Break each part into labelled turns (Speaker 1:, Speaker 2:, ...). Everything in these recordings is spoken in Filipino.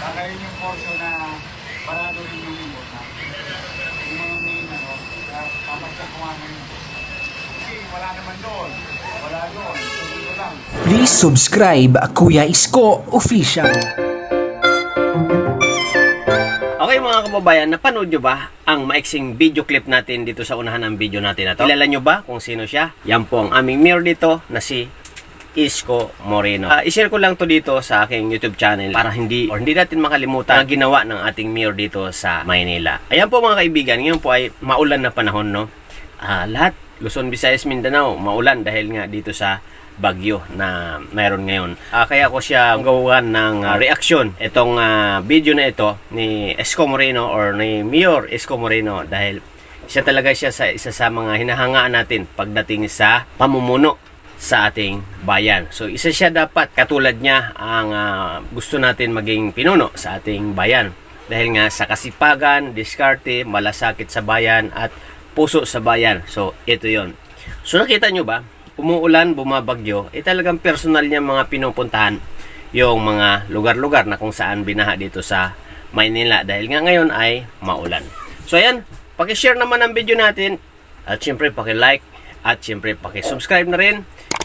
Speaker 1: Yun yung portion na parado rin yung ibot na. Yung mga main ano, pamatya ko nga ngayon. Kasi wala naman doon. Wala doon. Dito lang.
Speaker 2: Please subscribe Kuya Isko Official.
Speaker 3: Okay mga kababayan, napanood nyo ba ang maiksing video clip natin dito sa unahan ng video natin na to? Kilala nyo ba kung sino siya? Yan po ang aming mayor dito na si Isko Moreno. Ah, i-share ko lang to dito sa aking YouTube channel para hindi or hindi natin makalimutan ang ginawa ng ating mayor dito sa Maynila. Ayan po mga kaibigan, ngayon po ay maulan na panahon no. Ah, lahat Luzon, Visayas, Mindanao maulan dahil nga dito sa bagyo na mayroon ngayon. Ah, kaya ko siya gawan ng ah, reaksyon itong ah, video na ito ni Esco Moreno or ni Mayor Esco Moreno dahil siya talaga siya sa isa sa mga hinahangaan natin pagdating sa pamumuno sa ating bayan. So isa siya dapat katulad niya ang ah, gusto natin maging pinuno sa ating bayan. Dahil nga sa kasipagan, diskarte, malasakit sa bayan at puso sa bayan. So ito yon. So nakita nyo ba? Umuulan, bumabagyo, eh talagang personal niya mga pinupuntahan yung mga lugar-lugar na kung saan binaha dito sa Maynila dahil nga ngayon ay maulan. So ayan, paki-share naman ang video natin at syempre paki-like at syempre paki-subscribe na rin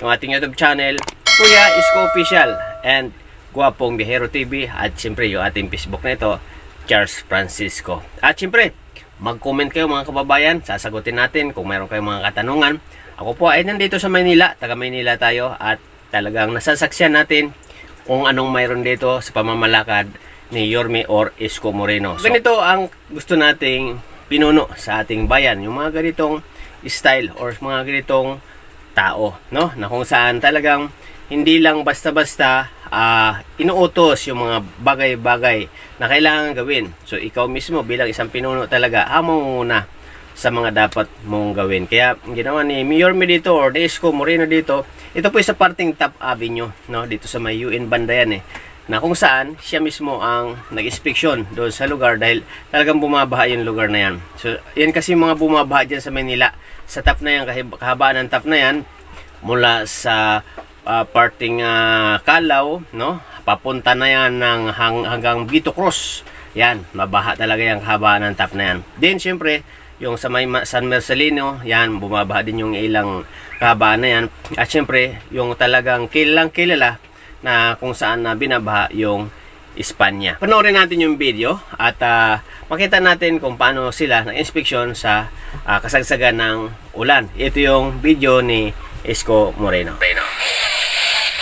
Speaker 3: yung ating YouTube channel Kuya Isko Official and Guwapong Bihero TV at syempre yung ating Facebook na ito Charles Francisco. At syempre, mag-comment kayo mga kababayan, sasagutin natin kung mayroon kayong mga katanungan. Ako po ay nandito sa Maynila, taga Maynila tayo at talagang nasasaksyan natin kung anong mayroon dito sa pamamalakad ni Yorme or Isko Moreno. So, ganito ang gusto nating pinuno sa ating bayan, yung mga ganitong style or mga ganitong tao, no? Na kung saan talagang hindi lang basta-basta ah, inuutos yung mga bagay-bagay na kailangan gawin. So ikaw mismo bilang isang pinuno talaga, amo mo muna sa mga dapat mong gawin. Kaya ginawa ni Mayor Me dito or ni Moreno dito, ito po sa parting Top Avenue, no? Dito sa may UN banda yan eh na kung saan siya mismo ang nag-inspeksyon doon sa lugar dahil talagang bumabaha yung lugar na yan. So, yan kasi yung mga bumabaha dyan sa Manila. Sa tap na yan, kahabaan ng tap na yan, mula sa ah, parting ah, Kalaw, no? Papunta na yan ng hang, hanggang Vito Cruz. Yan, mabaha talaga yung kahabaan ng tap na yan. Then, syempre, yung sa may Ma- San Marcelino, yan, bumabaha din yung ilang kahabaan na yan. At syempre, yung talagang kilalang kilala na kung saan na binabaha yung Espanya. Panoorin natin yung video at ah, makita natin kung paano sila nag-inspeksyon sa ah, kasagsagan ng ulan. Ito yung video ni Isko Moreno.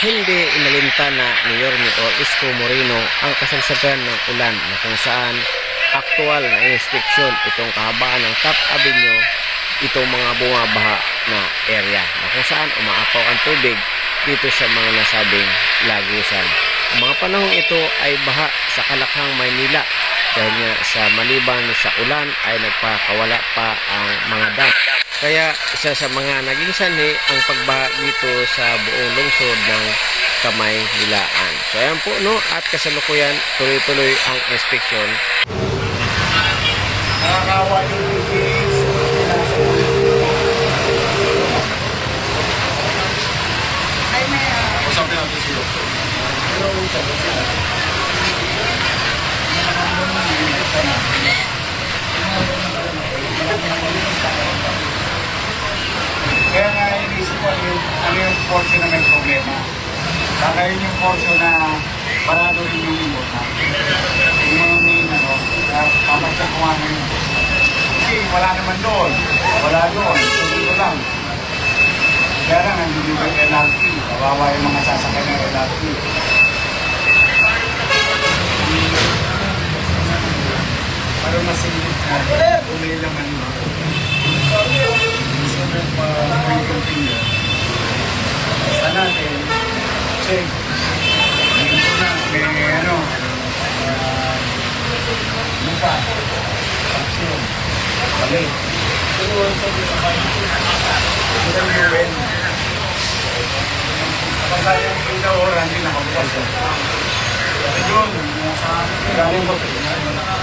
Speaker 3: Hindi inalintana ni Yorme o Isko Moreno ang kasagsagan ng ulan na kung saan aktual na inspeksyon itong kahabaan ng Top Avenue itong mga bumabaha na area na kung saan umaapaw ang tubig dito sa mga nasabing lagusan. Ang mga panahong ito ay baha sa Kalakhang, Maynila dahil nga sa maliban sa ulan ay nagpakawala pa ang mga dam. Kaya isa sa mga naging sanhi ang pagbaha dito sa buong lungsod ng Kamay Nilaan. So ayan po no at kasalukuyan tuloy-tuloy ang inspeksyon
Speaker 1: Nakakawa yung kids. Usapin natin si Doktor. Kaya nga inisip ko ano yung, ano yung portion na may problema. Baka yun yung portion na parado rin yung ibot na. Yung mga main ano, kaya pamatya ko nga ngayon. Kasi wala naman doon. Wala doon. So dito lang. Kaya lang, nandito yung LRT. Kawawa yung mga sasakay ng LRT. Para masingit na. Umay laman mo. Gusto mo pa may continue. Basta natin. Check. Dito na. May ano. ah, Lupa. Action. Balik. Pero sa sa bayan. Ito ang UN. Kapasayang pinta oras, hindi nakabukas. Yun, nasa galing ba? Kasi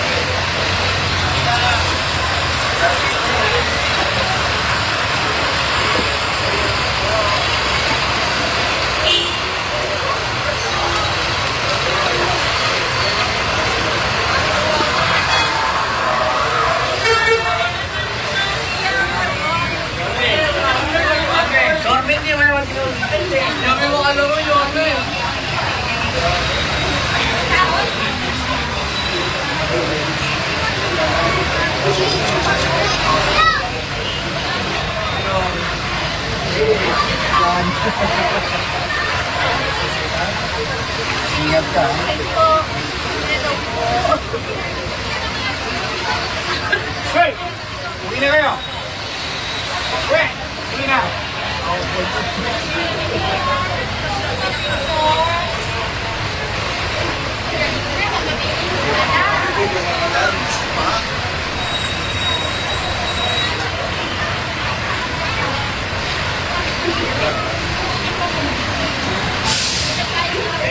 Speaker 1: Ingat ka. Hoy! Uwi na kayo! Uwi! Uwi na!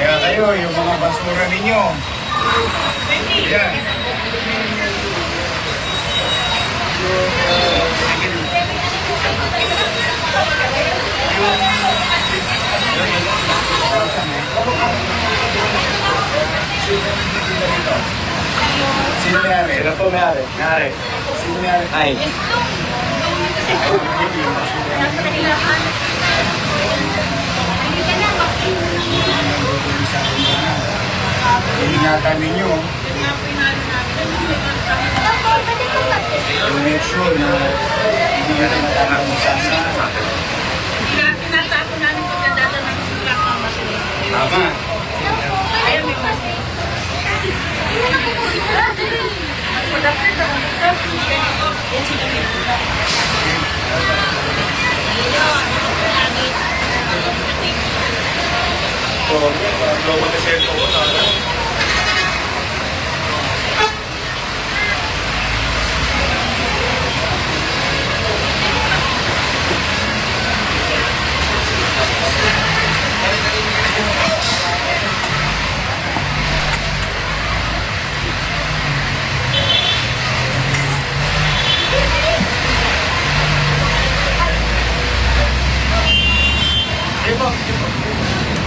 Speaker 1: Kaya kayo, yung mga basura ninyo. Yan. Sino may-ari? Sino po may-ari? May-ari. Sino may-ari? Ay. Ingatan ninyo. Make sure na hindi na rin natatamusan sa
Speaker 4: Tinatapo namin pagkadala ng sulat ng masuli.
Speaker 1: Tama.
Speaker 4: Ayaw may masuli.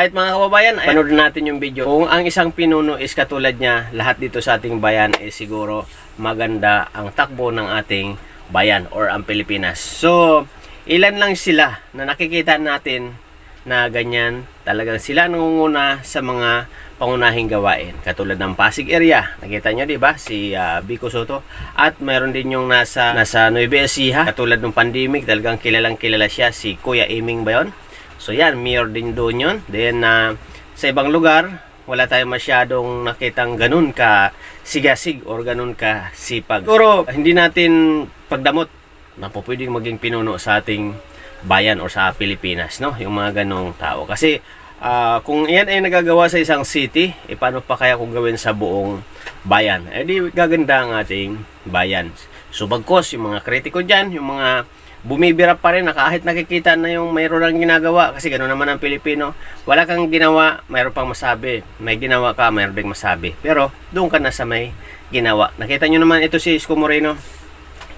Speaker 3: Alright mga kababayan, ay panood natin yung video. Kung ang isang pinuno is katulad niya, lahat dito sa ating bayan is siguro maganda ang takbo ng ating bayan or ang Pilipinas. So, ilan lang sila na nakikita natin na ganyan. Talagang sila nangunguna sa mga pangunahing gawain. Katulad ng Pasig area. Nakita nyo, di ba? Si ah, Vico Soto. At mayroon din yung nasa, nasa Nueva Ecija. Katulad ng pandemic, talagang kilalang kilala siya. Si Kuya Iming ba yun? So yan, mayor din doon yun. Then uh, sa ibang lugar, wala tayong masyadong nakitang ganun ka sigasig or ganun ka sipag. Siguro hindi natin pagdamot na po pwedeng maging pinuno sa ating bayan or sa Pilipinas, no? Yung mga ganong tao. Kasi ah, kung yan ay nagagawa sa isang city, eh paano pa kaya kung gawin sa buong bayan? Eh di gaganda ang ating bayan. So bagkos, yung mga kritiko dyan, yung mga bumibira pa rin na kahit nakikita na yung mayroon lang ginagawa kasi gano'n naman ang Pilipino wala kang ginawa mayroon pang masabi may ginawa ka mayroon ding masabi pero doon ka na sa may ginawa nakita nyo naman ito si Isko Moreno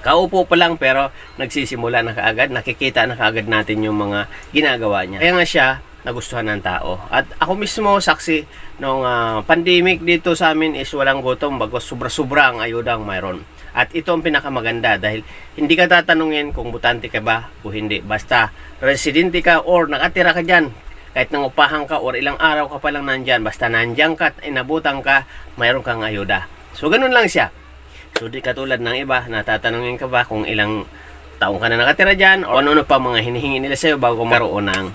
Speaker 3: Kaupo pa lang pero nagsisimula na kaagad, nakikita na kaagad natin yung mga ginagawa niya. Kaya nga siya nagustuhan ng tao. At ako mismo saksi nung ah, pandemic dito sa amin is walang gutom bagos sobra-sobra ang ayudang mayroon. At ito ang pinakamaganda dahil hindi ka tatanungin kung butante ka ba o hindi. Basta residente ka or nakatira ka dyan. Kahit nangupahan ka or ilang araw ka pa lang nandyan. Basta nandyan ka at inabutan ka, mayroon kang ayuda. So ganun lang siya. So di katulad ng iba, natatanungin ka ba kung ilang taong ka na nakatira dyan o ano-ano pa mga hinihingi nila sa'yo bago magkaroon ng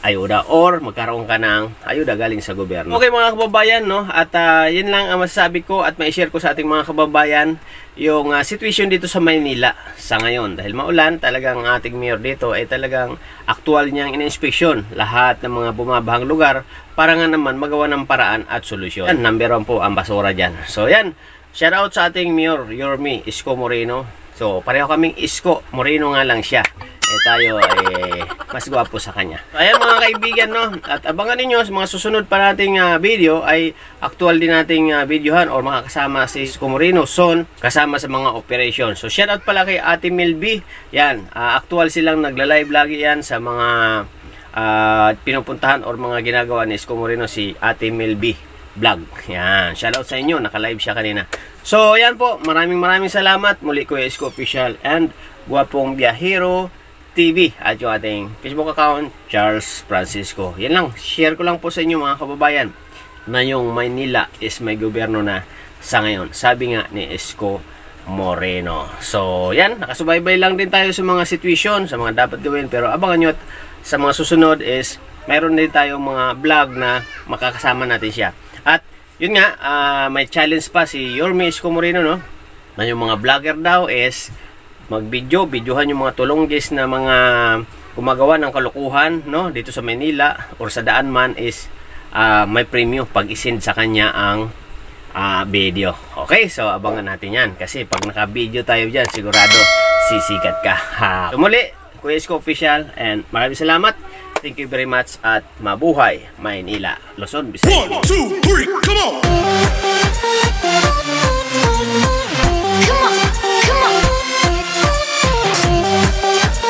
Speaker 3: ayuda or magkaroon ka ng ayuda galing sa gobyerno. Okay mga kababayan, no? At ah, yun lang ang masasabi ko at mai-share ko sa ating mga kababayan yung ah, situation dito sa Maynila sa ngayon. Dahil maulan, talagang ang ating mayor dito ay talagang aktual niyang in-inspection lahat ng mga bumabahang lugar para nga naman magawa ng paraan at solusyon. Yan, number one po ang basura dyan. So yan, shout out sa ating mayor, Yormi Isko Moreno. So pareho kaming Isko, Moreno nga lang siya eh tayo ay mas gwapo sa kanya. Ayan mga kaibigan no, at abangan ninyo sa mga susunod pa nating ah, video ay actual din nating uh, videohan or makakasama si Isko Moreno Son kasama sa mga operation. So shout out pala kay Ate Milby. Yan, ah, actual silang nagla-live lagi yan sa mga ah, pinupuntahan or mga ginagawa ni Isko Moreno si Ate Milby vlog. Yan, shout out sa inyo, naka-live siya kanina. So, yan po, maraming maraming salamat. Muli ko Isko Official and Guwapong Biyahero TV at yung ating Facebook account, Charles Francisco. Yan lang, share ko lang po sa inyo mga kababayan na yung Maynila is may gobyerno na sa ngayon. Sabi nga ni Isko Moreno. So, yan, nakasubaybay lang din tayo sa mga situation, sa mga dapat gawin. Pero abangan nyo at sa mga susunod is mayroon din tayong mga vlog na makakasama natin siya. At yun nga, ah, may challenge pa si Yorme Isko Moreno, no? Na yung mga vlogger daw is mag-video, videohan yung mga tulonggis na mga gumagawa ng kalukuhan no dito sa Manila or sa daan man is ah, may premium pag isend sa kanya ang ah, video. Okay, so abangan natin yan kasi pag naka-video tayo dyan sigurado sisikat ka. Ha. Kuya Isko Official and maraming salamat. Thank you very much at mabuhay Maynila, Luzon, Visayas.
Speaker 5: One, two, three, come on!